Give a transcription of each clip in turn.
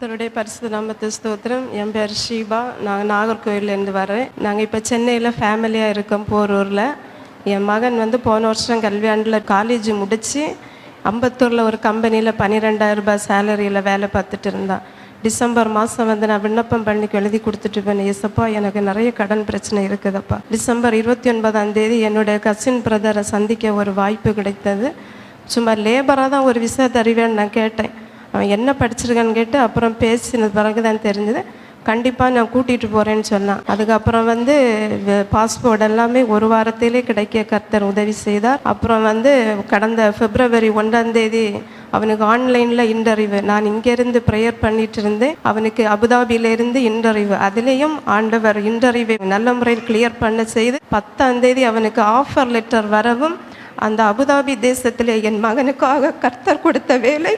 கத்தருடைய பரிசு நாமத்து ஸ்தோத்திரம். என் பேர் ஷீபா. நான் நாகர்கோவிலேருந்து வரேன். நாங்கள் இப்போ சென்னையில் ஃபேமிலியாக இருக்கோம் போரூரில். என் மகன் வந்து போன வருஷம் கல்வியாண்டில் காலேஜ் முடித்து அம்பத்தூரில் ஒரு கம்பெனியில் பன்னிரெண்டாயிரம் ரூபாய் சேலரியில் வேலை பார்த்துட்டு இருந்தான் டிசம்பர் மாதம் வந்து நான் விண்ணப்பம் பண்ணி எழுதி கொடுத்துட்டு போனேன் ஏசப்பா எனக்கு நிறைய கடன் பிரச்சனை இருக்குதப்பா. டிசம்பர் இருபத்தி ஒன்பதாம் தேதி என்னுடைய கசின் பிரதரை சந்திக்க ஒரு வாய்ப்பு கிடைத்தது. சும்மா லேபராக தான் ஒரு விசா தருவேன்னு நான் கேட்டேன். அவன் என்ன படிச்சிருக்கான்னு கேட்டு அப்புறம் பேசினது பிறகு தான் தெரிஞ்சது. கண்டிப்பாக நான் கூட்டிகிட்டு போகிறேன்னு சொன்னான். அதுக்கப்புறம் வந்து பாஸ்போர்ட் எல்லாமே ஒரு வாரத்திலே கிடைக்க கர்த்தர் உதவி செய்தார். அப்புறம் வந்து கடந்த பிப்ரவரி ஒன்றாம் தேதி அவனுக்கு ஆன்லைனில் இன்டர்வியூ. நான் இங்கேருந்து ப்ரேயர் பண்ணிட்டு இருந்தேன். அவனுக்கு அபுதாபியிலேருந்து இன்டர்வியூ. அதுலேயும் ஆண்டவர் இன்டர்வியூ நல்ல முறையில் கிளியர் பண்ண செய்து பத்தாம் தேதி அவனுக்கு ஆஃபர் லெட்டர் வரவும் அந்த அபுதாபி தேசத்தில் என் மகனுக்காக கர்த்தர் கொடுத்த வேலை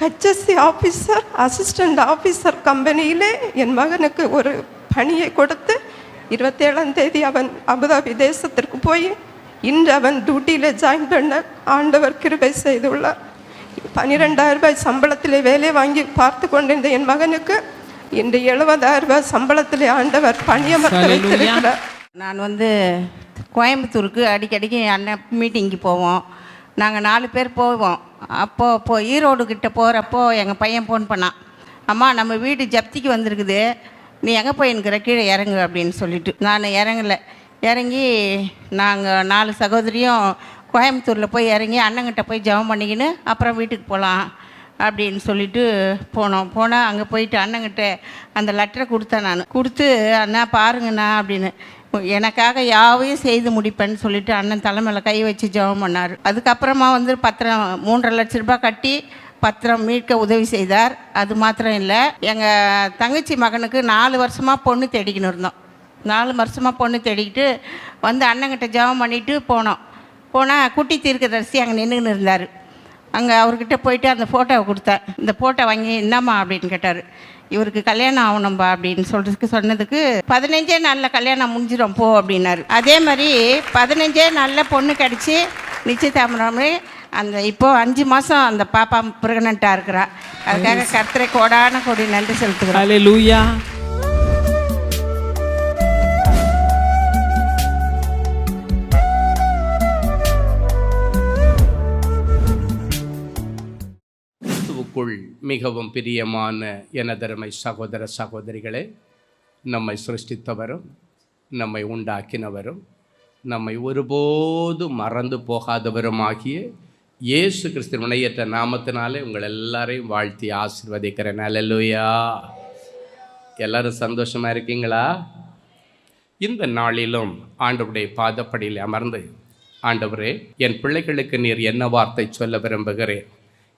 ஹெச்எஸ்சி ஆஃபீஸர் அசிஸ்டண்ட் ஆஃபீஸர் கம்பெனியிலே என் மகனுக்கு ஒரு பணியை கொடுத்து இருபத்தேழாம் தேதி அவன் அபுதாபி தேசத்திற்கு போய் இன்று அவன் டியூட்டியில் ஜாயின் பண்ண ஆண்டவர் கிருபை செய்துள்ளார். பன்னிரெண்டாயிரம் ரூபாய் சம்பளத்திலே வேலை வாங்கி பார்த்து கொண்டிருந்த என் மகனுக்கு இன்று எழுபதாயிரம் ரூபாய் சம்பளத்திலே ஆண்டவர் பணியமர்த்த வைத்திருக்கிறார். நான் வந்து கோயம்புத்தூருக்கு அடிக்கடிக்கு என் அண்ணன் மீட்டிங்க்கு போவோம். நாங்கள் நாலு பேர் போவோம். அப்போது இப்போ ஈரோடு கிட்டே போகிறப்போ எங்கள் பையன் ஃபோன் பண்ணான். அம்மா நம்ம வீடு ஜப்திக்கு வந்திருக்குது. நீ எங்கே போயின்னுக்கிற கீழே இறங்கு அப்படின்னு சொல்லிட்டு. நான் இறங்கல. இறங்கி நாங்கள் நாலு சகோதரியும் கோயம்புத்தூரில் போய் இறங்கி அண்ணங்கிட்ட போய் ஜபம் பண்ணிக்கின்னு அப்புறம் வீட்டுக்கு போகலாம் அப்படின்னு சொல்லிட்டு போனோம். போனால் அங்கே போயிட்டு அண்ணங்கிட்ட அந்த லெட்டரை கொடுத்தேன் நான். கொடுத்து அண்ணா பாருங்கண்ணா அப்படின்னு. எனக்காக யாவையும் செய்து முடிப்பேன்னு சொல்லிட்டு அண்ணன் தலைமையில் கை வச்சு ஜெபம் பண்ணார். அதுக்கப்புறமா வந்து பத்திரம் மூன்றரை லட்ச ரூபாய் கட்டி பத்திரம் மீட்க உதவி செய்தார். அது மாத்திரம் இல்லை எங்கள் தங்கச்சி மகனுக்கு நாலு வருஷமாக பொண்ணு தேடிக்கின்னு இருந்தோம். நாலு வருஷமாக பொண்ணு தேடிக்கிட்டு வந்து அண்ணங்கிட்ட ஜெபம் பண்ணிட்டு போனோம். போனால் குட்டி தீர்க்கதரிசி அங்கே நின்றுன்னு இருந்தார். அங்கே அவர்கிட்ட போயிட்டு அந்த ஃபோட்டோவை கொடுத்தேன். இந்த ஃபோட்டோ வாங்கி என்னம்மா அப்படின்னு கேட்டார். இவருக்கு கல்யாணம் ஆகணும்பா அப்படின்னு சொல்கிறதுக்கு சொன்னதுக்கு பதினஞ்சே நாளில் கல்யாணம் முடிஞ்சிடும் போ அப்படின்னாரு. அதே மாதிரி பதினஞ்சே நாளில் பொண்ணு கிடச்சி நிச்சயதாமரம் அந்த இப்போ அஞ்சு மாதம் அந்த பாப்பா ப்ரெக்னெண்ட்டாக இருக்கிறா. அதுக்காக கர்த்தரை கோடான கொடி நன்றி செலுத்துகிறோம். ஹalleluya மிகவும் பிரியமான எனதருமை சகோதர சகோதரிகளே நம்மை சிருஷ்டித்தவரும் நம்மை உண்டாக்கினவரும் நம்மை ஒருபோதும் மறந்து போகாதவருமாகிய இயேசு கிறிஸ்து முனையற்ற நாமத்தினாலே உங்கள் எல்லாரையும் வாழ்த்தி ஆசிர்வதிக்கிறேன். அல்லேலூயா எல்லாரும் சந்தோஷமாக இருக்கீங்களா? இந்த நாளிலும் ஆண்டவருடைய பாதப்படியில் அமர்ந்து ஆண்டவரே என் பிள்ளைகளுக்கு நீர் என்ன வார்த்தை சொல்ல விரும்புகிறேன்?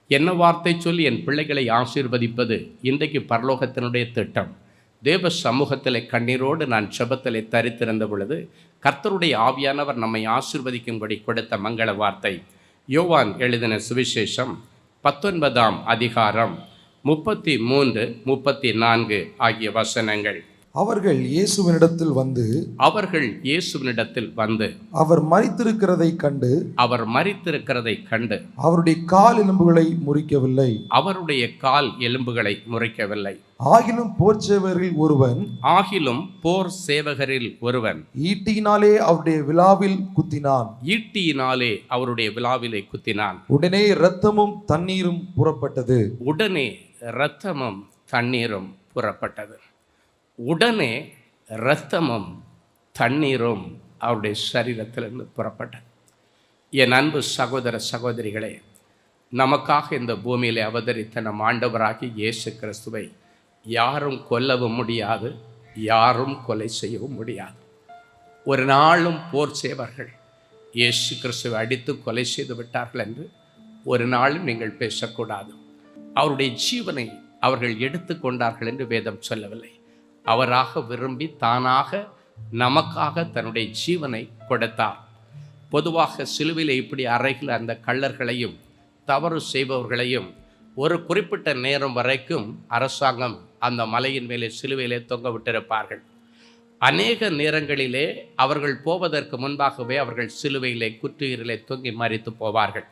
என்ன வார்த்தை சொல்லி என் பிள்ளைகளை ஆசீர்வதிப்பது? இன்றைக்கு பரலோகத்தினுடைய திட்டம். தேவ சமூகத்தில் கண்ணீரோடு நான் செபத்தலை தரித்திருந்த பொழுது கர்த்தருடைய ஆவியானவர் நம்மை ஆசிர்வதிக்கும்படி கொடுத்த மங்கள வார்த்தை. யோவான் எழுதின சுவிசேஷம் பத்தொன்பதாம் அதிகாரம் முப்பத்தி மூன்று முப்பத்தி நான்கு ஆகிய வசனங்கள். அவர்கள் இயேசுவினிடத்தில் வந்து அவர்கள் இயேசுவினிடத்தில் வந்து அவர் மரித்திருக்கிறதை கண்டு அவர் மரித்திருக்கிறதை கண்டு அவருடைய கால் எலும்புகளை முறிக்கவில்லை. அவருடைய கால் எலும்புகளை முறிக்கவில்லை. ஆகிலும் போர்ச்சேவரில் ஒருவன் ஆகிலும் போர் சேவகரில் ஒருவன் ஈட்டியினாலே அவருடைய விழாவில் குத்தினான். ஈட்டியினாலே அவருடைய விழாவிலே குத்தினான். உடனே இரத்தமும் தண்ணீரும் புறப்பட்டது. உடனே இரத்தமும் தண்ணீரும் புறப்பட்டது. உடனே இரத்தமும் தண்ணீரும் அவருடைய சரீரத்திலிருந்து புறப்பட்டது. என் அன்பு சகோதர சகோதரிகளே நமக்காக இந்த பூமியில் அவதரித்த நம் ஆண்டவராகி இயேசு கிறிஸ்துவை யாரும் கொல்லவும் முடியாது யாரும் கொலை செய்யவும் முடியாது. ஒரு நாளும் போர் செய்வர்கள். இயேசு கிறிஸ்துவை அடித்து கொலை செய்து விட்டார்கள் என்று ஒரு நாளும் நீங்கள் பேசக்கூடாது. அவருடைய ஜீவனை அவர்கள் எடுத்து கொண்டார்கள் என்று வேதம் சொல்லவில்லை. அவராக விரும்பி தானாக நமக்காக தன்னுடைய ஜீவனை கொடுத்தார். பொதுவாக சிலுவையில் இப்படி அறைகிற அந்த கள்ளர்களையும் தவறு செய்பவர்களையும் ஒரு குறிப்பிட்ட நேரம் வரைக்கும் அரசாங்கம் அந்த மலையின் மேலே சிலுவையிலே தொங்க விட்டிருப்பார்கள். அநேக நேரங்களிலே அவர்கள் போவதற்கு முன்பாகவே அவர்கள் சிலுவையிலே குற்றுயிரிலே தொங்கி மறித்து போவார்கள்.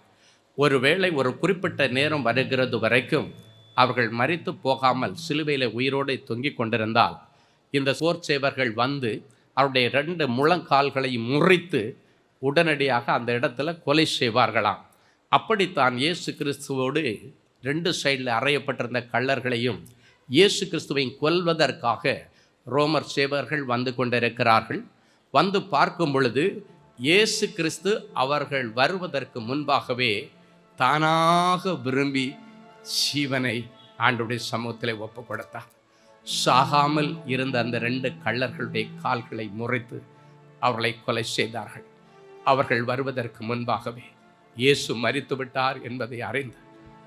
ஒருவேளை ஒரு குறிப்பிட்ட நேரம் வருகிறது வரைக்கும் அவர்கள் மறித்து போகாமல் சிலுவையில் உயிரோடு தொங்கிக் கொண்டிருந்தால் இந்த போர் சேவர்கள் வந்து அவருடைய ரெண்டு முழங்கால்களை முறித்து உடனடியாக அந்த இடத்துல கொலை செய்வார்களாம். அப்படித்தான் இயேசு கிறிஸ்துவோடு ரெண்டு சைடில் அறையப்பட்டிருந்த கள்ளர்களையும் இயேசு கிறிஸ்துவை கொல்வதற்காக ரோமர் சேவர்கள் வந்து கொண்டிருக்கிறார்கள். வந்து பார்க்கும் பொழுது இயேசு கிறிஸ்து அவர்கள் வருவதற்கு முன்பாகவே தானாக விரும்பி சீவனை ஆண்டுடைய சமூகத்தில் ஒப்பு கொடுத்தார் சாகாமல் இருந்த அந்த ரெண்டு கள்ளர்களுடைய கால்களை முறைத்து அவர்களை கொலை செய்தார்கள். அவர்கள் வருவதற்கு முன்பாகவே இயேசு மறித்து விட்டார் என்பதை அறிந்து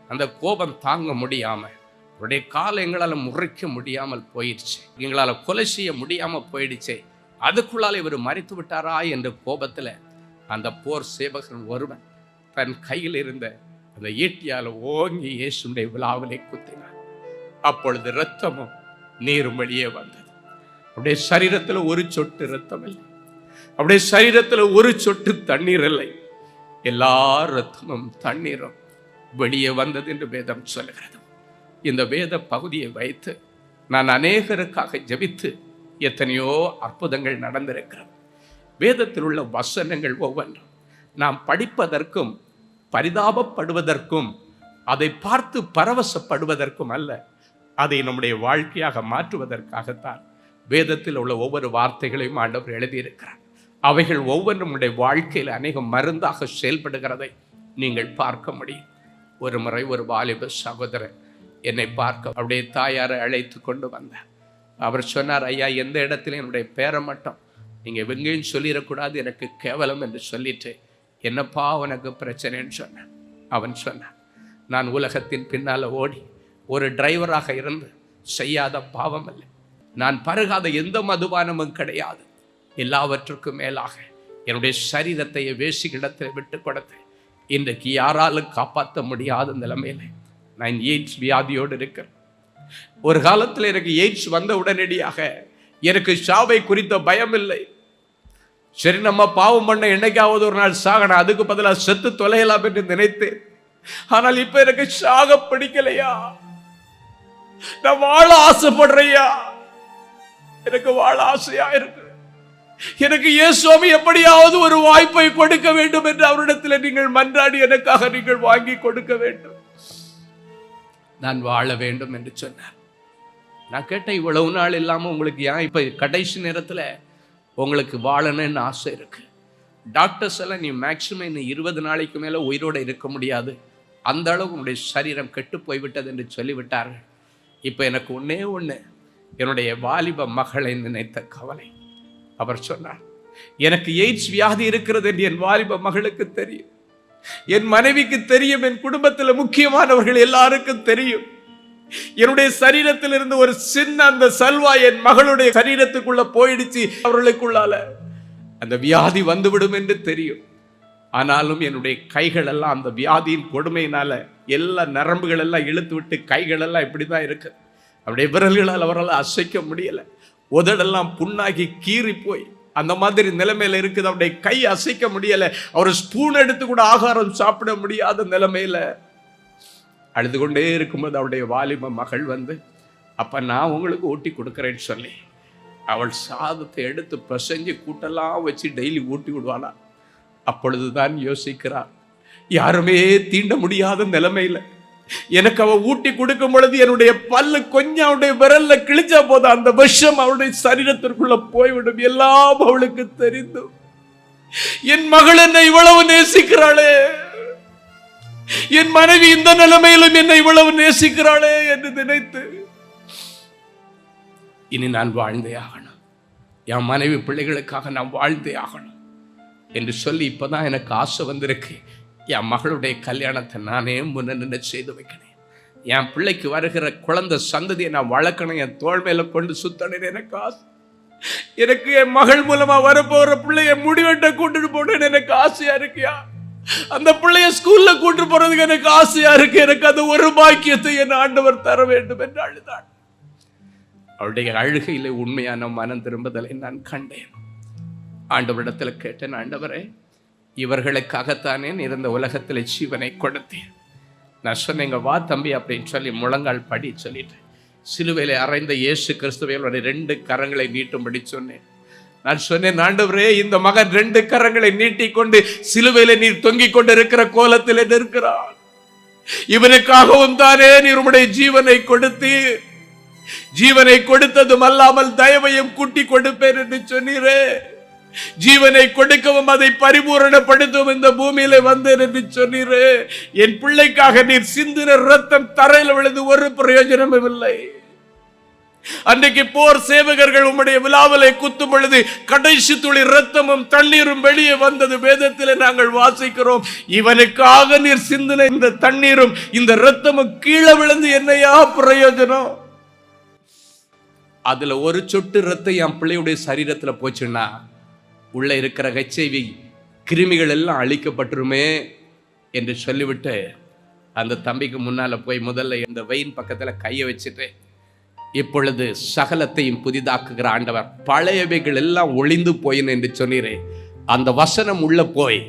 அந்த கோபம் தாங்க முடியாமல் அவருடைய காலை எங்களால் முறைக்க முடியாமல் போயிடுச்சு. எங்களால் கொலை செய்ய முடியாமல் போயிடுச்சே. அதுக்குள்ளால் இவர் மறித்து விட்டாரா என்ற கோபத்தில் அந்த போர் சேவகன் ஒருவன் தன் கையில் இருந்த அந்த ஈட்டியால் ஓங்கி இயேசுடைய விழாவிலே குத்தினார். அப்பொழுது ரத்தமும் நீரும் வெளியே வந்தது. அப்படியே சரீரத்தில் ஒரு சொட்டு ரத்தம் இல்லை. அப்படியே சரீரத்தில் ஒரு சொட்டு தண்ணீர் இல்லை. எல்லா ரத்தமும் தண்ணீரும் வெளியே வந்தது என்று வேதம் சொல்லுகிறது. இந்த வேத பகுதியை வைத்து நான் அநேகருக்காக ஜெபித்து எத்தனையோ அற்புதங்கள் நடந்திருக்கிறது. வேதத்தில் உள்ள வசனங்கள் ஒவ்வொன்றும் நாம் படிப்பதற்கும் பரிதாபப்படுவதற்கும் அதை பார்த்து பரவசப்படுவதற்கும் அல்ல. அதை நம்முடைய வாழ்க்கையாக மாற்றுவதற்காகத்தான் வேதத்தில் உள்ள ஒவ்வொரு வார்த்தைகளையும் ஆண்டவர் எழுதியிருக்கிறார். அவைகள் ஒவ்வொன்றும் நம்முடைய வாழ்க்கையில் அநேக மருந்தாக செயல்படுகிறதை நீங்கள் பார்க்க முடியும். ஒரு முறை ஒரு வாலிப சகோதரன் என்னை பார்க்க அப்படியே தாயாரை அழைத்து கொண்டு வந்தார். அவர் சொன்னார் ஐயா எந்த இடத்துலையும் என்னுடைய பேரை மட்டும் நீங்கள் வெங்கையும் சொல்லிடக்கூடாது எனக்கு கேவலம் என்று சொல்லிட்டு என்னப்பா உனக்கு பிரச்சனைன்னு சொன்னேன். அவன் சொன்னான் நான் உலகத்தின் பின்னால் ஓடி ஒரு டிரைவராக இருந்து செய்யாத பாவம் இல்லை நான் பருகாத எந்த மதுபானமும் கிடையாது. எல்லாவற்றுக்கும் மேலாக என்னுடைய சரீரத்தை வேசிகளிடத்தில் விட்டு கொடுத்து இன்றைக்கு யாராலும் காப்பாற்ற முடியாத நிலைமையில நான் எய்ட்ஸ் வியாதியோடு இருக்கிறேன். ஒரு காலத்தில் எனக்கு எய்ட்ஸ் வந்த உடனடியாக எனக்கு சாவை குறித்த பயம் இல்லை சரி நம்ம பாவம் பண்ண என்னைக்காவது ஒரு நாள் சாகணும். அதுக்கு பதிலாக செத்து தொலையலாம் என்று நினைத்தேன் ஆனால் இப்ப எனக்கு சாக பிடிக்கலையா? நான் வாழ ஆசைப்படுறையா? எனக்கு வாழ ஆசையா இருக்கு. எனக்கு இயேசுவாமி எப்படியாவது ஒரு வாய்ப்பை கொடுக்க வேண்டும் என்று அவரிடத்தில் நீங்கள் மன்றாடி எனக்காக நீங்கள் வாங்கி கொடுக்க வேண்டும். நான் வாழ வேண்டும் என்று சொன்னார். நான் கேட்டேன் இவ்வளவு நாள் இல்லாம உங்களுக்கு ஏன் இப்ப கடைசி நேரத்துல உங்களுக்கு வாழணும்னு ஆசை இருக்குது டாக்டர்ஸ் எல்லாம் நீ மேக்சிமம் இன்னும் இருபது நாளைக்கு மேலே உயிரோடு இருக்க முடியாது. அந்த அளவு உன்னுடைய சரீரம் கெட்டு போய்விட்டது என்று சொல்லிவிட்டார்கள். இப்போ எனக்கு ஒன்றே ஒன்று என்னுடைய வாலிப மகளை நினைத்த கவலை. அவர் சொன்னார் எனக்கு எய்ட்ஸ் வியாதி இருக்கிறது என்று என் வாலிப மகளுக்கு தெரியும். என் மனைவிக்கு தெரியும் என் குடும்பத்தில் முக்கியமானவர்கள் எல்லாருக்கும் தெரியும். என்னுடைய சரீரத்தில் இருந்து ஒரு சின்ன அந்த சல்வா என் மகளுடைய சரீரத்துக்குள்ள போயிடுச்சு அவர்களுக்குள்ளால. அந்த வியாதி வந்துவிடும் என்று தெரியும். ஆனாலும் என்னுடைய கைகள் எல்லாம் அந்த வியாதியின் கொடுமையினால எல்லா நரம்புகள் எல்லாம் இழுத்து விட்டு கைகள் எல்லாம் இப்படிதான் இருக்கு. அவருடைய விரல்களால் அவரால் அசைக்க முடியல. உதடெல்லாம் புண்ணாகி கீறி போய் அந்த மாதிரி நிலைமையில இருக்குது. அவருடைய கை அசைக்க முடியலை. அவர் ஸ்பூன் எடுத்து கூட ஆகாரம் சாப்பிட முடியாத நிலைமையில அழுது கொண்டே இருக்கும்போது அவளுடைய வாலிப மகள் வந்து அப்போ நான் உங்களுக்கு ஊட்டி கொடுக்குறேன்னு சொல்லி அவள் சாதத்தை எடுத்து பிசைஞ்சு கூட்டெல்லாம் வச்சு டெய்லி ஊட்டி விடுவாளா? அப்பொழுதுதான் யோசிக்கிறார் யாருமே தீண்ட முடியாத நிலைமையில எனக்கு அவ ஊட்டி கொடுக்கும் பொழுது என்னுடைய பல்லு கொஞ்சம் அவனுடைய விரல்ல கிழிச்சா போதும். அந்த விஷம் அவளுடைய சரீரத்திற்குள்ள போய்விடும். எல்லாம் அவளுக்கு தெரிந்தும். என் மகள் என்னை இவ்வளவு நேசிக்கிறாளே. என் மனைவி இந்த நிலைமையிலும் என்னை இவ்வளவு நேசிக்கிறாளே என்று நினைத்து இனி நான் வாழ்ந்தே ஆகணும். என் மனைவி பிள்ளைகளுக்காக நான் வாழ்ந்தே ஆகணும். என்று சொல்லி இப்பதான் எனக்கு ஆசை வந்திருக்கு. என் மகளுடைய கல்யாணத்தை நானே முன்ன நின்று செய்து வைக்கணும் என் பிள்ளைக்கு வருகிற குழந்தை சந்ததியை நான் வளர்க்கணும். என் தோள் மேல கொண்டு சுத்தணும் எனக்கு ஆசை. எனக்கு என் மகள் மூலமா வரப்போற பிள்ளைய முடிவெட்ட கூட்டிட்டு போகணும்னு எனக்கு ஆசையா இருக்கியா? அந்த பிள்ளைய ஸ்கூல்ல கூட்டு போறதுக்கு எனக்கு ஆசையா இருக்கு. எனக்கு அந்த ஒரு பாக்கியத்தை என் ஆண்டவர் தர வேண்டும் என்று அழுதாள். அவளுடைய அழுகையில உண்மையான மனம் திரும்புதலை நான் கண்டேன். ஆண்டவரிடத்தில் கேட்டேன் ஆண்டவரே இவர்களுக்காகத்தானே இருந்த உலகத்தில் ஜீவனை கொடுத்தேன் நான் சொன்னேங்க வா தம்பி அப்படின்னு சொல்லி முழங்கால் படி சொல்லிட்டு சிலுவையில் அறைந்த இயேசு கிறிஸ்துவையோட ரெண்டு கரங்களை நீட்டும்படி சொன்னேன். நான் சொன்னேன் ஆண்டவரே இந்த மகன் ரெண்டு கரங்களை நீட்டிக்கொண்டு சிலுவையில நீர் தொங்கிக் கொண்டு இருக்கிற கோலத்தில் நிற்கிறான். இவனுக்காகவும் தானே நீர் உம்முடைய ஜீவனை கொடுத்தீர். ஜீவனை கொடுத்ததும் அல்லாமல் தயவையும் கூட்டி கொடுப்பேன் என்று சொன்னீரே. ஜீவனை கொடுக்கவும் அதை பரிபூரணப்படுத்தவும் இந்த பூமியில வந்தேன் என்று சொன்னீரே. என் பிள்ளைக்காக நீர் சிந்தின ரத்தம் தரையில் விழுது ஒரு பிரயோஜனமும் இல்லை. அன்றைக்கு போர் சேவகர்கள் உம்முடைய விழாவலை குத்தும் பொழுது கடைசி துளி ரத்தமும் தண்ணீரும் வெளியே வந்தது வேதத்தில் நாங்கள் வாசிக்கிறோம். இவனுக்காக நீர் சிந்தின இந்த தண்ணீரும் இந்த ரத்தமும் கீழே விழுந்து என்னையா பிரயோஜனம்? அதுல ஒரு சொட்டு ரத்தம் என் பிள்ளையுடைய சரீரத்துல போச்சுன்னா உள்ள இருக்கிற ஹெச்ஐவி கிருமிகள் எல்லாம் அழிக்கப்பட்டுருமே என்று சொல்லிவிட்டு அந்த தம்பிக்கு முன்னால போய் முதல்ல இந்த வெயின் பக்கத்துல கையை வச்சுட்டு இப்பொழுது சகலத்தையும் புதிதாக்குகிற ஆண்டவர். பழையவைகள் எல்லாம் ஒளிந்து போயின என்று சொன்னீரே. அந்த வசனம் உள்ள போய்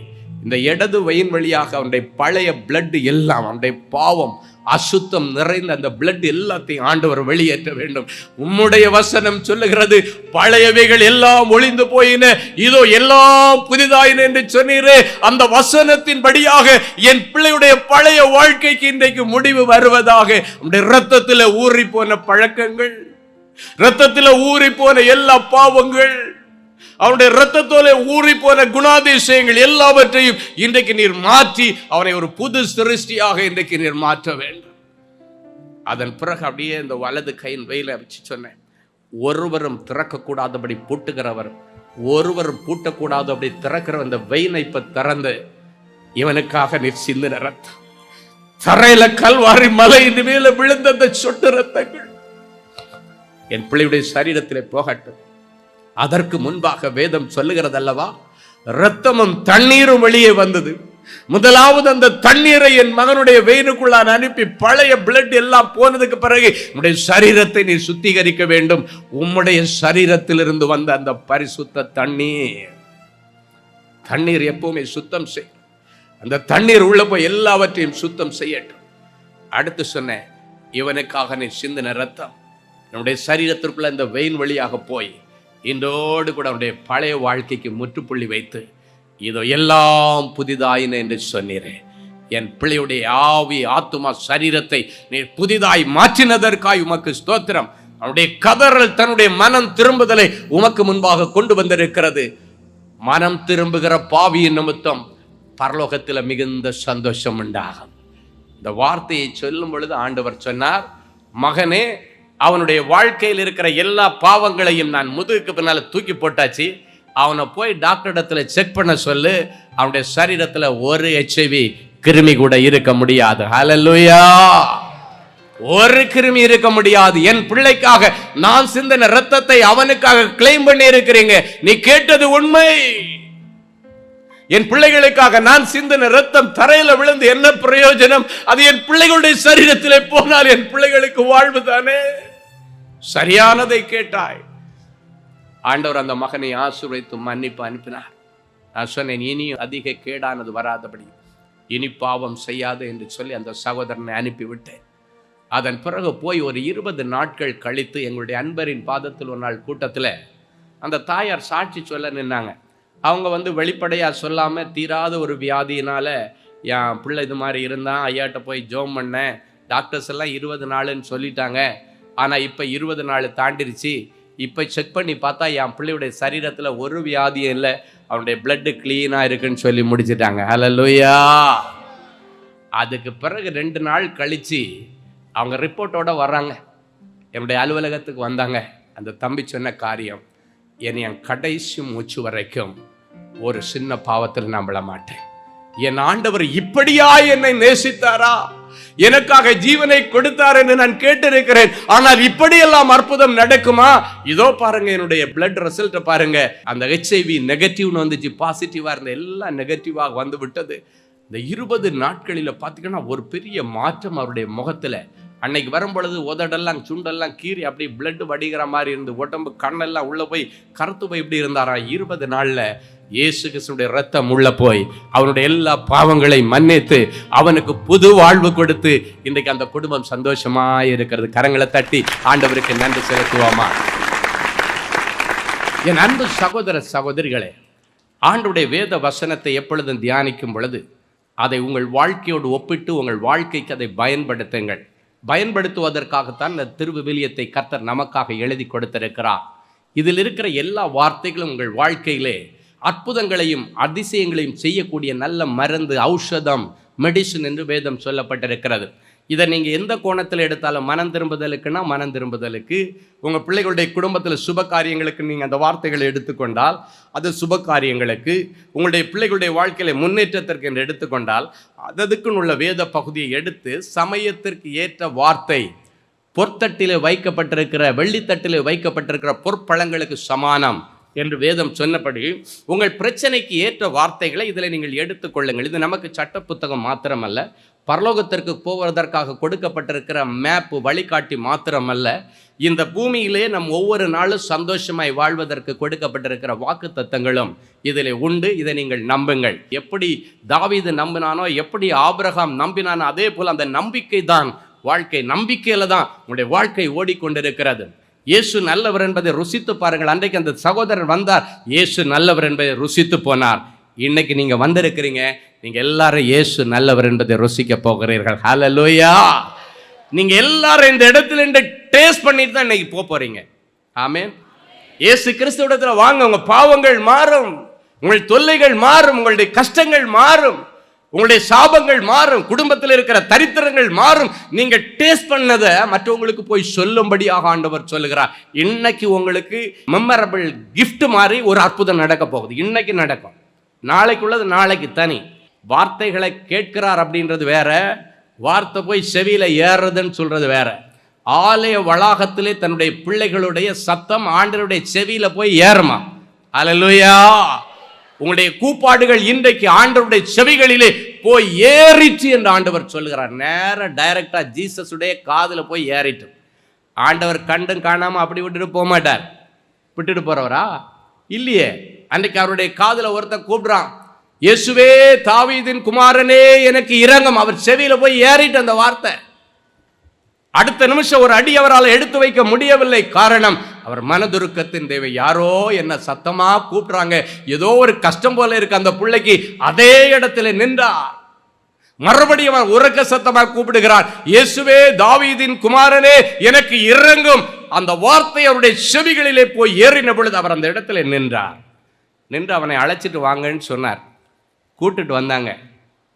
இந்த இடது வயின் வழியாக அவனுடைய பழைய பிளட் எல்லாம் அவனுடைய பாவம் அசுத்தம் நிறைந்த அந்த பிளட் எல்லாத்தையும் ஆண்டவர் வெளியேற்ற வேண்டும். உம்முடைய வசனம் சொல்லுகிறது பழையவைகள் எல்லாம் ஒளிந்து போயின இதோ எல்லாம் புதிதாயின என்று சொன்னீரே. அந்த வசனத்தின் படியாக என் பிள்ளையுடைய பழைய வாழ்க்கைக்கு இன்றைக்கு முடிவு வருவதாக. உடைய ரத்தத்தில் ஊறி போன பழக்கங்கள் ரத்தத்தில் ஊறி போன எல்லா பாவங்கள் அவனுடைய ரத்தத்தோல ஊறி போன குணாதிசயங்கள் எல்லாவற்றையும் இன்றைக்கு நீர் மாற்றி அவனை ஒரு புது சிருஷ்டியாக இன்றைக்கு நீர் மாற்ற வேண்டும். அதன் பிறகு அப்படியே இந்த வலது கையின் வெயில வச்சு சொன்னேன். ஒருவரும் திறக்கக்கூடாதபடி பூட்டுகிறவர் ஒருவரும் பூட்டக்கூடாது அப்படி திறக்கிற அந்த வெயினை இப்ப திறந்து இவனுக்காக நீர் சிந்தின ரத்தம் தரையில கல்வாரி மலை மேல விழுந்த அந்த சொட்டு ரத்தங்கள் என் பிள்ளையுடைய சரீரத்திலே போகட்டும். அதற்கு முன்பாக வேதம் சொல்லுகிறது அல்லவா இரத்தமும் தண்ணீரும் வெளியே வந்தது. முதலாவது அந்த தண்ணீரை என் மகனுடைய வெயினுக்குள்ளான் அனுப்பி பழைய பிளட் எல்லாம் போனதுக்கு பிறகு உன்னுடைய சரீரத்தை நீ சுத்திகரிக்க வேண்டும். உம்முடைய சரீரத்திலிருந்து வந்த அந்த பரிசுத்த தண்ணீர். தண்ணீர் எப்பவுமே சுத்தம் செய். அந்த தண்ணீர் உள்ள போய் எல்லாவற்றையும் சுத்தம் செய்யட்டும். அடுத்து சொன்னேன் இவனுக்காக நீ சிந்தின ரத்தம் நம்முடைய சரீரத்திற்குள்ள இந்த வெயின் வழியாக போய் இன்றோடு கூட அவனுடைய பழைய வாழ்க்கைக்கு முற்றுப்புள்ளி வைத்து இதோ எல்லாம் புதிதாயின என்று சொன்னீரே. என் பிள்ளையுடைய ஆவி ஆத்துமா சரீரத்தை நீ புதிதாய் மாற்றினதற்காய் உமக்கு ஸ்தோத்திரம். அவனுடைய கதறல் தன்னுடைய மனம் திரும்புதலை உமக்கு முன்பாக கொண்டு வந்திருக்கிறது. மனம் திரும்புகிற பாவியின் நிமித்தம் பரலோகத்தில் மிகுந்த சந்தோஷம் உண்டாகும். இந்த வார்த்தையை சொல்லும் பொழுது ஆண்டவர் சொன்னார் மகனே அவனுடைய வாழ்க்கையில் இருக்கிற எல்லா பாவங்களையும் நான் முதுகுக்கு பின்னால் தூக்கி போட்டாச்சு. அவனை போய் டாக்டர் இடத்துல செக் பண்ண சொல்லு. அவனுடைய சரீரத்துல ஒரு ஹெச்ஐவி கிருமி கூட இருக்க முடியாது. ஹலலுயா ஒரு கிருமி இருக்க முடியாது. என் பிள்ளைக்காக நான் சிந்தின ரத்தத்தை அவனுக்காக கிளைம் பண்ணி இருக்கிறீங்க. நீ கேட்டது உண்மை. என் பிள்ளைகளுக்காக நான் சிந்தின ரத்தம் தரையில விழுந்து என்ன பிரயோஜனம்? அது என் பிள்ளைகளுடைய சரீரத்திலே போனால் என் பிள்ளைகளுக்கு வாழ்வு தானே? சரியானதை கேட்டாய். ஆண்டவர் அந்த மகனை ஆசீர்வதித்து மன்னிப்பு அனுப்பினார். நான் சொன்னேன் இனியும் அதிக கேடானது வராதபடி இனி பாவம் செய்யாது என்று சொல்லி அந்த சகோதரனை அனுப்பிவிட்டேன். அதன் பிறகு போய் ஒரு இருபது நாட்கள் கழித்து எங்களுடைய அன்பரின் பாதத்தில் ஒரு நாள் கூட்டத்தில் அந்த தாயார் சாட்சி சொல்ல நின்னாங்க. அவங்க வந்து வெளிப்படையாக சொல்லாமல் தீராத ஒரு வியாதியினால் என் பிள்ளை இது மாதிரி இருந்தான் ஐயாட்ட போய் ஜோம் பண்ணேன் டாக்டர்ஸ் எல்லாம் இருபது நாளுன்னு சொல்லிட்டாங்க ஆனால் இப்போ இருபது நாள் தாண்டிருச்சு. இப்போ செக் பண்ணி பார்த்தா என் பிள்ளையுடைய சரீரத்தில் ஒரு வியாதியும் இல்லை. அவனுடைய பிளட்டு க்ளீனாக இருக்குன்னு சொல்லி முடிச்சிட்டாங்க. லூயா அதுக்கு பிறகு ரெண்டு நாள் கழித்து அவங்க ரிப்போர்ட்டோட வர்றாங்க. என்னுடைய அலுவலகத்துக்கு வந்தாங்க. அந்த தம்பி சொன்ன காரியம் என்னை என் கடைசி மூச்சு வரைக்கும் ஒரு சின்ன பாவத்தில் நான் மாட்டேன். என் ஆண்டவர் இப்படியா என்னை நேசித்தாரா? எனக்காக ஜீவனை கொடுத்தார் என்று நான் கேட்டிருக்கிறேன். ஆனால் இப்படியெல்லாம் அற்புதம் நடக்குமா? இதோ பாருங்க என்னுடைய பிளட் ரிசல்ட்டை பாருங்க. அந்த ஹெச்ஐவி நெகட்டிவ்னு வந்துச்சு பாசிட்டிவா இருந்த எல்லாம் நெகட்டிவாக வந்து விட்டது. இந்த இருபது நாட்களில் பார்த்தீங்கன்னா ஒரு பெரிய மாற்றம் அவருடைய முகத்துல. அன்னைக்கு வரும் பொழுது உதடெல்லாம் சுண்டெல்லாம் கீறி அப்படி பிளட் வடிகிற மாதிரி இருந்து உடம்பு கண்ணெல்லாம் உள்ளே போய் கருத்து போய் இப்படி இருந்தாரா? இருபது நாள்ல இயேசு கிருஷ்ணனுடைய ரத்தம் உள்ள போய் அவனுடைய எல்லா பாவங்களை மன்னித்து அவனுக்கு புது வாழ்வு கொடுத்து இன்றைக்கு அந்த குடும்பம் சந்தோஷமா இருக்கிறது. கரங்களை தட்டி ஆண்டவருக்கு நன்றி செலுத்துவோமா? என் அன்பு சகோதர சகோதரிகளே ஆண்டுடைய வேத வசனத்தை எப்பொழுதும் தியானிக்கும் பொழுது அதை உங்கள் வாழ்க்கையோடு ஒப்பிட்டு உங்கள் வாழ்க்கைக்கு அதை பயன்படுத்துங்கள். பயன்படுத்துவதற்காகத்தான் இந்த திருவிவிலியத்தை கர்த்தர் நமக்காக எழுதி கொடுத்திருக்கிறார். இதில் இருக்கிற எல்லா வார்த்தைகளும் உங்கள் வாழ்க்கையிலே அற்புதங்களையும் அதிசயங்களையும் செய்யக்கூடிய நல்ல மருந்து ஔஷதம் மெடிசன் என்று வேதம் சொல்லப்பட்டிருக்கிறது. இதை நீங்கள் எந்த கோணத்தில் எடுத்தாலும் மனம் திரும்புதலுக்குன்னா மனம் திரும்புதலுக்கு. உங்கள் பிள்ளைகளுடைய குடும்பத்தில் சுப காரியங்களுக்கு நீங்கள் அந்த வார்த்தைகளை எடுத்துக்கொண்டால் அது சுப காரியங்களுக்கு. உங்களுடைய பிள்ளைகளுடைய வாழ்க்கையில முன்னேற்றத்திற்கு என்று எடுத்துக்கொண்டால் அததுக்குன்னு உள்ள வேத பகுதியை எடுத்து சமயத்திற்கு ஏற்ற வார்த்தை பொற்தட்டிலே வைக்கப்பட்டிருக்கிற வெள்ளித்தட்டிலே வைக்கப்பட்டிருக்கிற பொற்பழங்களுக்கு சமானம். என்று வேதம் சொன்னபடி உங்கள் பிரச்சனைக்கு ஏற்ற வார்த்தைகளை இதில் நீங்கள் எடுத்துக்கொள்ளுங்கள் இது நமக்கு சட்ட புத்தகம் மாத்திரமல்ல பரலோகத்திற்கு போவதற்காக கொடுக்கப்பட்டிருக்கிற மேப்பு வழிகாட்டி மாத்திரமல்ல இந்த பூமியிலே நம் ஒவ்வொரு நாளும் சந்தோஷமாய் வாழ்வதற்கு கொடுக்கப்பட்டிருக்கிற வாக்கு தத்தங்களும் இதில் உண்டு. இதை நீங்கள் நம்புங்கள். எப்படி தாவீது நம்பினானோ எப்படி ஆபிரகாம் நம்பினானோ அதே போல் அந்த நம்பிக்கை தான் வாழ்க்கை நம்பிக்கையில் தான் உங்களுடைய வாழ்க்கை ஓடிக்கொண்டிருக்கிறது. இயேசு நல்லவர் என்பதை ருசித்து பாருங்கள். அன்றைக்கு அந்த சகோதரர் வந்தார். இயேசு நல்லவர் என்பதை ருசித்து போனார். இன்னைக்கு நீங்க வந்திருக்கிறீங்க. நீங்க எல்லாரும் இயேசு நல்லவர் என்பதை ருசிக்க போகிறீர்கள். ஹalleluya நீங்க எல்லாரும் இந்த இடத்துல இருந்து டேஸ்ட் பண்ணிட்டு தான் இன்னைக்கு போக போறீங்க. ஆமென் இயேசு கிறிஸ்துவிடத்துல வாங்க. உங்க பாவங்கள் மாறும். உங்கள் தொல்லைகள் மாறும். உங்களுடைய கஷ்டங்கள் மாறும். உங்களுடைய சாபங்கள் மாறும் குடும்பத்தில் இருக்கிற தரித்திரங்கள் மாறும். நீங்க டேஸ்ட் பண்ணதை மற்றவங்களுக்கு போய் சொல்லும்படியாக ஆண்டவர் சொல்லுகிறார். இன்னைக்கு உங்களுக்கு மெமரபிள் கிஃப்ட் மாதிரி ஒரு அற்புதம் நடக்க போகுது. இன்னைக்கு நடக்கும். நாளைக்குள்ளது நாளைக்கு தனி. வார்த்தைகளை கேட்கிறார் அப்படின்றது வேற. வார்த்தை போய் செவியில் ஏறுறதுன்னு சொல்றது வேற. ஆலய வளாகத்திலே தன்னுடைய பிள்ளைகளுடைய சத்தம் ஆண்டருடைய செவியில போய் ஏறுமா. அலலுயா உங்களுடைய கூப்பாடுகள் இன்றைக்கு ஆண்டவருடைய செவிகளிலே போய் ஏறிச்சு என்று ஆண்டவர் சொல்லுகிறார். நேர டைரக்டா ஜீசஸுடைய காதில் போய் ஏறிட்டு ஆண்டவர் கண்டும் காணாமல் அப்படி விட்டுட்டு போக மாட்டார். விட்டுட்டு போறவரா? இல்லையே. அன்றைக்கு அவருடைய காதில் ஒருத்தன் கூப்பிடுறான். இயேசுவே தாவீதின் குமாரனே எனக்கு இரங்கம். அவர் செவியில் போய் ஏறிட்டு அந்த வார்த்தை. அடுத்த நிமிஷம் ஒரு அடி அவரால் எடுத்து வைக்க முடியவில்லை. காரணம் அவர் மனதுருக்கத்தின் தேவை. யாரோ என்ன சத்தமாக கூப்பிட்றாங்க. ஏதோ ஒரு கஷ்டம் போல இருக்கு அந்த பிள்ளைக்கு. அதே இடத்துல நின்றார். மறுபடியும் அவர் உறக்க சத்தமாக கூப்பிடுகிறார். இயேசுவே தாவீதின் குமாரனே எனக்கு இறங்கும். அந்த வார்த்தை அவருடைய செவிகளிலே போய் ஏறின பொழுது அவர் அந்த இடத்துல நின்றார். நின்று அவனை அழைச்சிட்டு வாங்கன்னு சொன்னார். கூட்டுட்டு வந்தாங்க.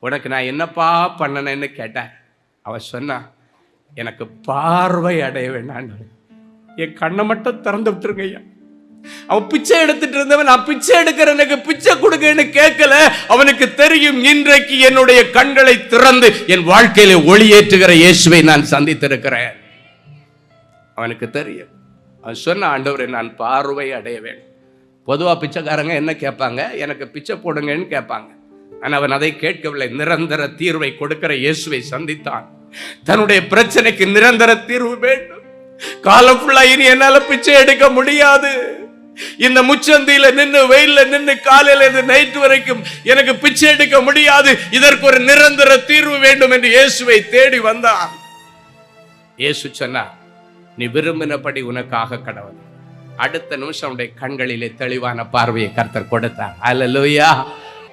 உனக்கு நான் என்னப்பா பண்ணனேன்னு கேட்டேன் அவன் சொன்னான் எனக்கு பார்வை அடைய வேண்டான்னு என் கண்ணை மட்டும் திறந்து விட்டுருங்க ஐயா. அவன் பிச்சை எடுத்துட்டு இருந்தவன் நான் பிச்சை எடுக்கிற எனக்கு பிச்சை கொடுங்கன்னு கேட்கல. அவனுக்கு தெரியும் இன்றைக்கு என்னுடைய கண்களை திறந்து என் வாழ்க்கையில ஒளியேற்றுகிற இயேசுவை நான் சந்தித்திருக்கிறேன். அவனுக்கு தெரியும். அவன் சொன்ன ஆண்டவரை நான் பார்வை அடையவேன் வேண்டும். பொதுவா பிச்சைக்காரங்க என்ன கேட்பாங்க? எனக்கு பிச்சை போடுங்கன்னு கேட்பாங்க. ஆனால் அவன் அதை கேட்கவில்லை. நிரந்தர தீர்வை கொடுக்கிற இயேசுவை சந்தித்தான். தன்னுடைய பிரச்சனைக்கு நிரந்தர தீர்வு வேண்டும். காலம் ஃபுல்லா இனி என்னால பிச்சை எடுக்க முடியாது. இந்த முச்சந்தியில நின்னு வெயில்ல நின்னு காலையில இருந்து நைட் வரைக்கும் எனக்கு பிச்சை எடுக்க முடியாது. இதற்கு ஒரு நிரந்தர தீர்வு வேண்டும் என்று இயேசுவை தேடி வந்தான். இயேசு சொன்னார் நீ விரும்பினபடி உனக்காக கடவுள். அடுத்த நிமிஷம் உடைய கண்களிலே தெளிவான பார்வையை கர்த்தர் கொடுத்தார். லோயா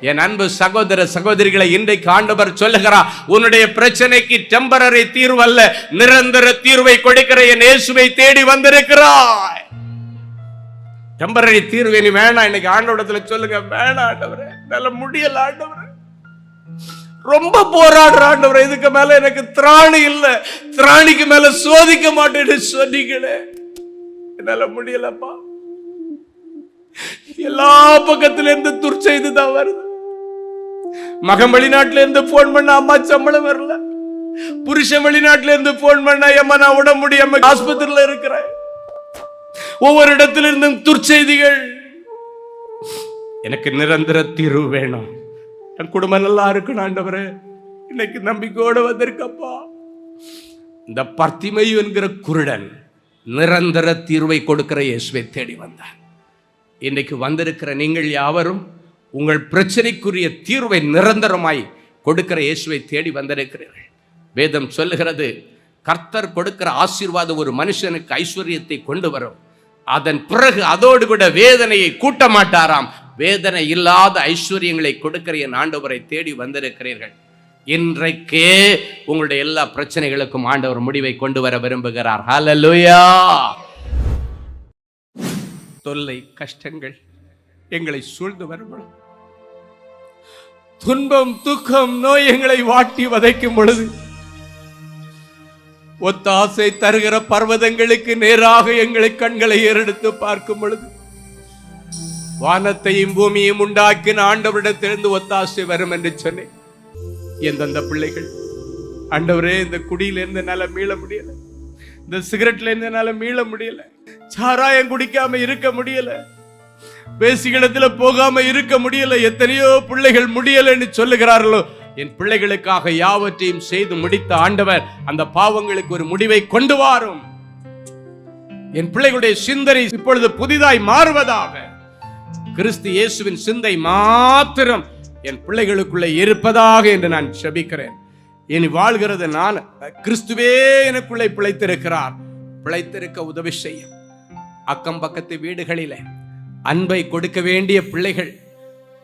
என் அன்பு சகோதர சகோதரிகளை இன்றைக்கு ஆண்டவர் சொல்லுகிறார் உன்னுடைய பிரச்சனைக்கு டெம்பரரி தீர்வு அல்ல நிரந்தர தீர்வை கொடுக்கிற என் இயேசுவை தேடி வந்திருக்கிறாய். டெம்பரரி தீர்வு நீ வேணாம் இன்னைக்கு ஆண்டவடத்துல சொல்லுங்க வேணாம் ஆண்டவரே நல்ல முடியல ஆண்டவரே. ரொம்ப போராடுற ஆண்டவரே இதுக்கு மேல எனக்கு திராணி இல்ல திராணிக்கு மேல சோதிக்க மாட்டேன்னு சொன்னீங்களே. என்னால முடியலப்பா. எல்லா பக்கத்துல இருந்து துர்ச்செய்தி தான் வருது. மகன் வெளிநாட்டுல இருந்து போன் பண்ண அம்மா சம்பளம் வரல. புருஷன் வெளிநாட்டுல இருந்து போன் பண்ண அம்மா நான் உட முடியாம ஆஸ்பத்திரியில இருக்கிறேன். ஒவ்வொரு இடத்துல இருந்தும் துர்ச்செய்திகள். எனக்கு நிரந்தர தீர்வு வேணும். என் குடும்பம் நல்லா இருக்கணும் ஆண்டவரே இன்னைக்கு நம்பிக்கையோட வந்திருக்கப்பா. இந்த பர்த்திமை என்கிற குருடன் நிரந்தர தீர்வை கொடுக்கிற இயேசுவை தேடி வந்தார் இன்னைக்கு வந்திருக்கிற நீங்கள் யாவரும் உங்கள் பிரச்சனைக்குரிய தீர்வை நிரந்தரமாய் கொடுக்கிற இயேசுவை தேடி வந்திருக்கிறீர்கள். வேதம் சொல்லுகிறது கர்த்தர் கொடுக்கிற ஆசீர்வாதம் ஒரு மனுஷனுக்கு ஐஸ்வர்யத்தை கொண்டு வரும். அதன் பிறகு அதோடு கூட வேதனையை கூட்ட மாட்டாராம் வேதனை இல்லாத ஐஸ்வர்யங்களை கொடுக்கிற என் ஆண்டவரை தேடி வந்திருக்கிறீர்கள். இன்றைக்கே உங்களுடைய எல்லா பிரச்சனைகளுக்கும் ஆண்டவர் முடிவை கொண்டு வர விரும்புகிறார். ஹலலுயா தொல்லை கஷ்டங்கள் எங்களை சூழ்ந்து வரும் துன்பம் துக்கம் நோய் எங்களை வாட்டி வதைக்கும் பொழுது ஒத்தாசை தருகிற பர்வதங்களுக்கு நேராக எங்களை கண்களை ஏறெடுத்து பார்க்கும் பொழுது வானத்தையும் பூமியையும் உண்டாக்கின ஆண்டவரிடத்திலிருந்து ஒத்தாசை வரும் என்று சொன்னேன். எந்தெந்த பிள்ளைகள்? ஆண்டவரே இந்த குடியில இருந்து மீள முடியல. இந்த சிகரெட்ல இருந்து மீள முடியல. சாராயம் குடிக்காம இருக்க முடியல. பேசிகளிடத்துல போகாம இருக்க முடியல. எத்தனையோ பிள்ளைகள் முடியலன்னு சொல்லுகிறார்களோ. என் பிள்ளைகளுக்காக யாவற்றையும் செய்து முடித்த ஆண்டவர் அந்த பாவங்களுக்கு ஒரு முடிவை கொண்டு வாரும். என் பிள்ளைகளுடைய சிந்தனை இப்பொழுது புதிதாய் மாறுவதாக. கிறிஸ்து இயேசுவின் சிந்தை மாத்திரம் என் பிள்ளைகளுக்குள்ளே இருப்பதாக என்று நான் செபிக்கிறேன். இனி வாழ்கிறது நான் கிறிஸ்துவே எனக்குள்ளே பிழைத்திருக்கிறார். பிழைத்திருக்க உதவி செய்யும். அக்கம் பக்கத்து வீடுகளிலே அன்பை கொடுக்க வேண்டிய பிள்ளைகள்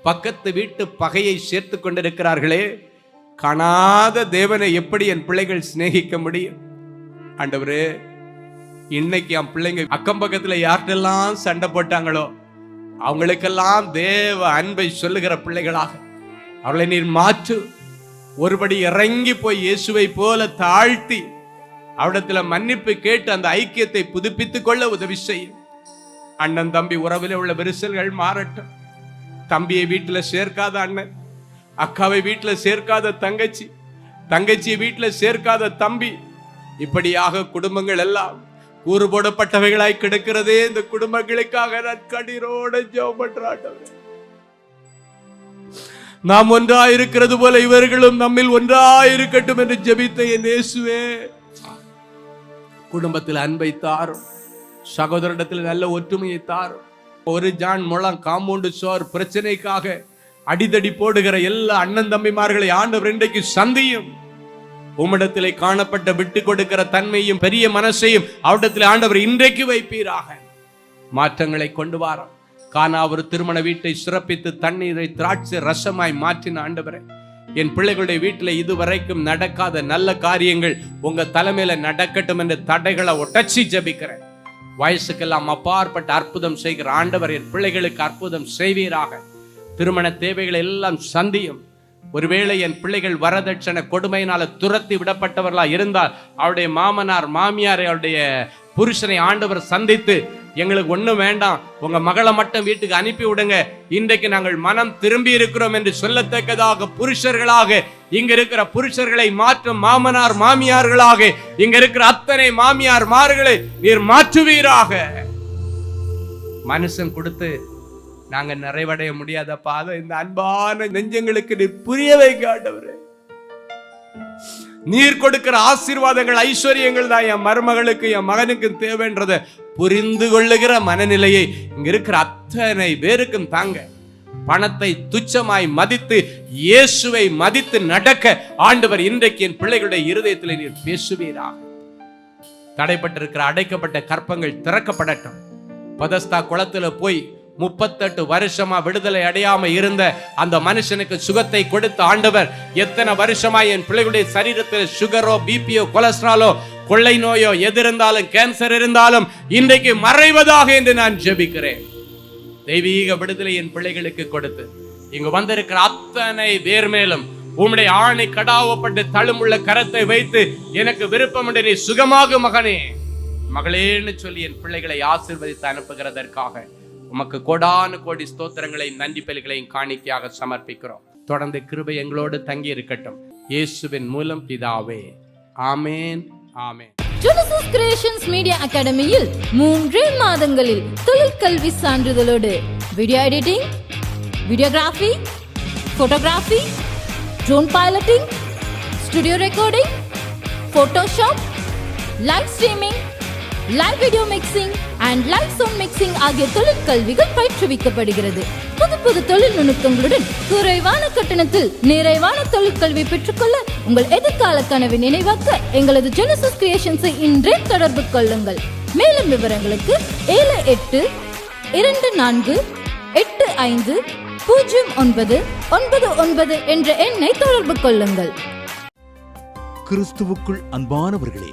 பக்கத்து வீட்டு பகையை சேர்த்து கொண்டிருக்கிறார்களே காணாத தேவனை எப்படி என் பிள்ளைகள் சிநேகிக்க முடியும்? ஆண்டவரே இன்னைக்கு என் பிள்ளைங்க அக்கம் பக்கத்துல யார்கிட்டெல்லாம் சண்டை போட்டாங்களோ அவங்களுக்கெல்லாம் தேவ அன்பை சொல்லுகிற பிள்ளைகளாக அவளை நீர் மாற்று. ஒருபடி இறங்கி போய் இயேசுவை போல தாழ்த்தி அவடத்துல மன்னிப்பு கேட்டு அந்த ஐக்கியத்தை புதுப்பித்துக் கொள்ள உதவி செய்யும். அண்ணன் தம்பி உறவில் உள்ள விரிசல்கள் மாறட்டும். தம்பியை வீட்டில் சேர்க்காத அண்ணன் அக்காவை வீட்டில் சேர்க்காத தங்கச்சி தங்கச்சியை வீட்டில் சேர்க்காத தம்பி. இப்படியாக குடும்பங்கள் எல்லாம் கூறு போடப்பட்டவைகளாய் கிடக்கிறதே இந்த குடும்பங்களுக்காக நான் கண்ணீரோட ஜெபம் நாம் ஒன்றாயிருக்கிறது போல இவர்களும் நம்மில் ஒன்றாயிருக்கட்டும் என்று ஜெபித்த என் இயேசுவே. குடும்பத்தில் அன்பை தாரும். சகோதரிடத்தில் நல்ல ஒற்றுமையை தாரும். ஒரு ஜான் முழம் காம்பவுண்டு சோர் பிரச்சனைக்காக அடிதடி போடுகிற எல்லா அண்ணன் தம்பிமார்களை ஆண்டவர் இன்றைக்கு சந்தியும். உம்மிடத்திலே காணப்பட்ட விட்டு கொடுக்கிற தன்மையும் பெரிய மனசையும் அவரிடத்தில் ஆண்டவர் இன்றைக்கு வைப்பீராக. மாற்றங்களை கொண்டு வாரம். காணா ஒரு திருமண வீட்டை சிறப்பித்து தண்ணீரை திராட்சை ரசமாய் மாற்றின ஆண்டவரே என் பிள்ளைகளுடைய வீட்டில் இதுவரைக்கும் நடக்காத நல்ல காரியங்கள் உங்க தலைமையில நடக்கட்டும் என்று தடைகளை ஒட்டச்சி ஜபிக்கிறேன். வயசுக்கெல்லாம் அப்பாற்பட்ட அற்புதம் செய்கிற ஆண்டவர் என் பிள்ளைகளுக்கு அற்புதம் செய்வீராக. திருமண தேவைகளை எல்லாம் சந்தியும். ஒருவேளை என் பிள்ளைகள் வரதட்சணை கொடுமையினால துரத்தி விடப்பட்டவர்களா இருந்தால் அவருடைய மாமனார் மாமியார் அவருடைய புருஷனை ஆண்டவர் சந்தித்து எங்களுக்கு ஒண்ணும் வேண்டாம். உங்க மகளை மட்டும் வீட்டுக்கு அனுப்பி விடுங்க. இன்றைக்கு நாங்கள் மனம் திரும்பி இருக்கிறோம் என்று சொல்லத்தக்கதாக புருஷர்களாக இங்க இருக்கிற புருஷர்களை மாற்றும் மாமனார் மாமியார்களாக இங்க இருக்கிற அத்தனை மாமியார் மார்களை நீர் மாற்றுவீராக. மனுஷன் கொடுத்து நாங்க நிறைவடைய முடியாதப்பா. அதை இந்த அன்பான நெஞ்சங்களுக்கு நீர் புரியவை காட்டவரே நீர் கொடுக்கிற ஆசீர்வாதங்கள் ஐஸ்வர்யங்கள் தான் என் மருமகளுக்கு என் மகனுக்கு தேவைன்றதை புரிந்து கொள்ளுகிற மனநிலையை இங்க இருக்கிற அத்தனை பேருக்கும் தாங்க. பணத்தை துச்சமாய் மதித்து இயேசுவை மதித்து நடக்க ஆண்டவர் இன்றைக்கு என் பிள்ளைகளுடைய இருதயத்தில் நீர் பேசுவீராக. தடைப்பட்டிருக்கிற அடைக்கப்பட்ட கற்பங்கள் திறக்கப்படட்டும். பதஸ்தா குளத்துல போய் முப்பத்தெட்டு வருஷமா விடுதலை அடையாம இருந்த அந்த மனுஷனுக்கு சுகத்தை கொடுத்த ஆண்டவர் எத்தனை வருஷமா என் பிள்ளைகளுடைய சரீரத்தில் சுகரோ பிபியோ கொலஸ்ட்ராலோ கொள்ளை நோயோ எது இருந்தாலும் கேன்சர் இருந்தாலும் இன்றைக்கு மறைவதாக என்று நான் ஜெபிக்கிறேன். தெய்வீக விடுதலை என் பிள்ளைகளுக்கு கொடுத்து இங்கு வந்திருக்கிற அத்தனை பேர் மேலும் உம்முடைய ஆணை கடாவப்பட்டு தழுமுள்ள கரத்தை வைத்து எனக்கு விருப்பம் என்று நீ சுகமாக மகனே. மகளேன்னு சொல்லி என் பிள்ளைகளை ஆசிர்வதித்து அனுப்புகிறதற்காக உமக்கு கோடானு கோடி ஸ்தோத்திரங்களையும் நன்றி பலிகளையும் காணிக்கையாக சமர்ப்பிக்கிறோம். தொடர்ந்து கிருபை எங்களோடு தங்கி இருக்கட்டும். இயேசுவின் மூலம் பிதாவே. ஆமேன் ஆமேன். ஜெனசிஸ் கிரியேஷன்ஸ் மீடியா அகாடமியில் மூன்றே மாதங்களில் தொழிற்கல்வி சான்றிதழோடு video editing videography photography drone piloting studio recording Photoshop live streaming live video mixing and live sound mixing ஆகிய தொழிற்கல்விகள் பயிற்றுவிக்கப்படுகிறது. புது புது தொழில் நுணுக்கங்களுடன் குறைவான கட்டணத்தில் நிறைவான தொழிற்கல்வி பெற்றுக்கொள்ள உங்கள் எதிர்கால கனவை நினைவாக்க எங்களது ஜெனசஸ் கிரியேஷன்ஸை இன்றே தொடர்பு கொள்ளுங்கள். மேலும் விவரங்களுக்கு ஏழு எட்டு இரண்டு நான்கு எட்டு ஐந்து பூஜ்ஜியம் ஒன்பது ஒன்பது ஒன்பது என்ற எண்ணை தொடர்பு கொள்ளுங்கள். கிறிஸ்துவுக்குள் அன்பானவர்களே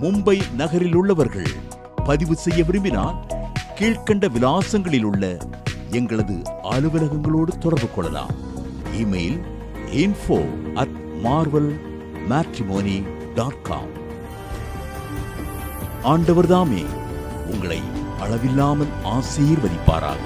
மும்பை நகரில் உள்ளவர்கள் பதிவு செய்ய விரும்பினால் கீழ்க்கண்ட விலாசங்களில் உள்ள எங்களது அலுவலகங்களோடு தொடர்பு கொள்ளலாம். Email info at Marvel matrimony dot com ஆண்டவர்தாமே உங்களை அளவில்லாமல் ஆசீர்வதிப்பாராக.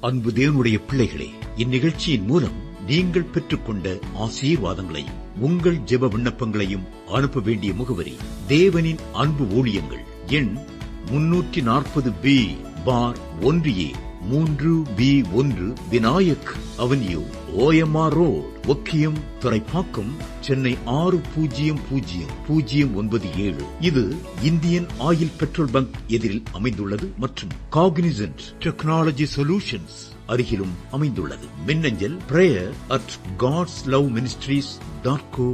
அன்பு தேவனுடைய பிள்ளைகளே இந்நிகழ்ச்சியின் மூலம் நீங்கள் பெற்றுக்கொண்ட ஆசீர்வாதங்களை உங்கள் ஜெப விண்ணப்பங்களையும் அனுப்ப வேண்டிய முகவரி தேவனின் அன்பு ஊழியங்கள் எண் முன்னூற்றி நாற்பது பி பார் ஒன்று ஏ மூன்று பி ஒன்று Vinayak avenue OMR road Okkiyam Thoraipakkam Chennai ஆறு பூஜ்ஜியம் பூஜ்ஜியம் பூஜ்ஜியம் ஒன்பது ஏழு. இது இந்தியன் ஆயில் பெட்ரோல் பங்க் எதிரில் அமைந்துள்ளது மற்றும் காக்னிசன்ட் டெக்னாலஜி சொல்யூஷன்ஸ். அருகிலும் அமைந்துள்ளது. மின்னஞ்சல் prayer at God's love ministries dot co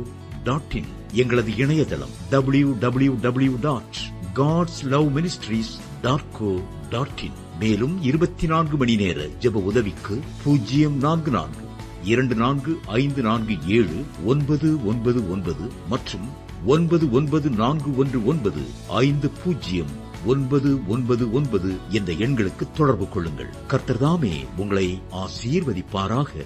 dot in எங்களது இணையதளம் W W W dot God's love ministries dot co dot in மேலும் இருபத்தி நான்கு மணி நேர ஜெப உதவிக்கு பூஜ்ஜியம் நான்கு நான்கு இரண்டு நான்கு ஐந்து நான்கு ஏழு ஒன்பது ஒன்பது ஒன்பது மற்றும் ஒன்பது ஒன்பது நான்கு ஒன்று ஒன்பது ஐந்து பூஜ்ஜியம் ஒன்பது ஒன்பது ஒன்பது என்ற எண்களுக்கு தொடர்பு கொள்ளுங்கள். கர்த்தர்தாமே உங்களை ஆசீர்வதிப்பாராக.